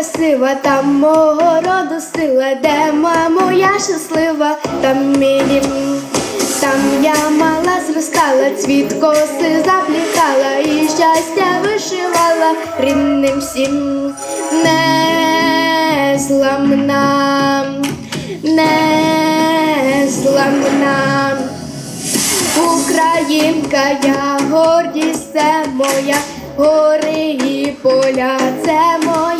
красива, там мого роду сила, де мамо, я щаслива, там мій там я мала зростала, цвіт коси заплітала і щастя вишивала рідним всім не зламна, не зламна. Українка, я гордість це моя, гори і поля це моя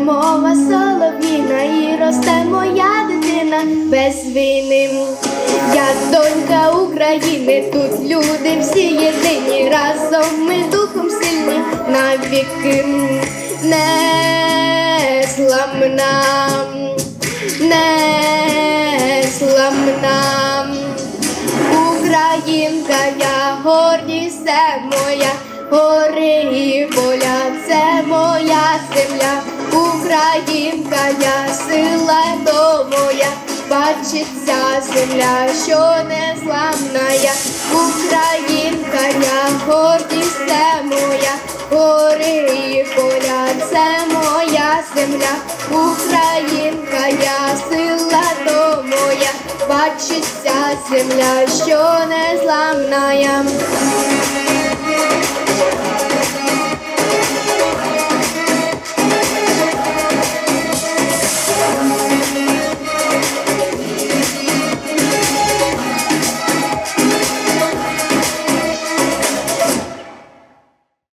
Мова солов'їна, і росте моя дитина без війни. Я донька України, тут люди всі єдині, разом ми духом сильні. Навіки не зламна, не зламна. Українка, я гордість моя, гори і поля, моя, бачиться земля, що не зламна я, Українка, я гордість це моя, гори і поля, це моя земля, Українка, я сила то моя, бачиться земля, що не зламна я.